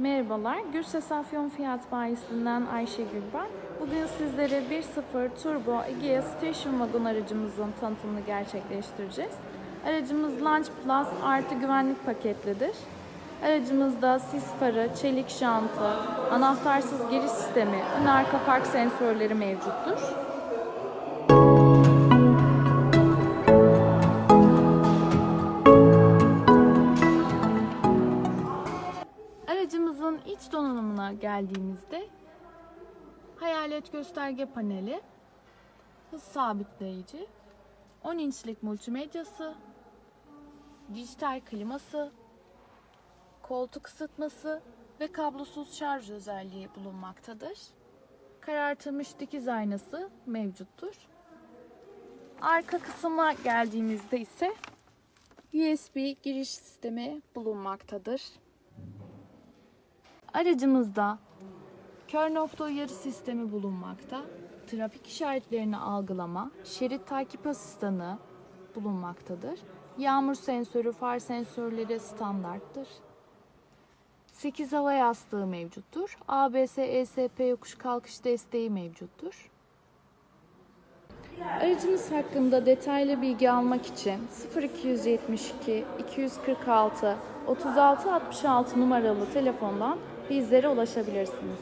Merhabalar, Gürses Afyon Fiyat Bayisi'nden Ayşegül ben. Bugün sizlere 1.0 Turbo Egea Station Wagon aracımızın tanıtımını gerçekleştireceğiz. Aracımız Launch Plus artı güvenlik paketlidir. Aracımızda sis farı, çelik jantı, anahtarsız giriş sistemi, ön arka park sensörleri mevcuttur. Aracımızın iç donanımına geldiğimizde hayalet gösterge paneli, hız sabitleyici, 10 inçlik multimedyası, dijital kliması, koltuk ısıtması ve kablosuz şarj özelliği bulunmaktadır. Karartılmış dikiz aynası mevcuttur. Arka kısma geldiğimizde ise USB giriş sistemi bulunmaktadır. Aracımızda kör nokta uyarı sistemi bulunmakta. Trafik işaretlerini algılama, şerit takip asistanı bulunmaktadır. Yağmur sensörü, far sensörleri standarttır. 8 hava yastığı mevcuttur. ABS, ESP yokuş kalkış desteği mevcuttur. Aracımız hakkında detaylı bilgi almak için 0272 246 3666 numaralı telefondan bizlere ulaşabilirsiniz.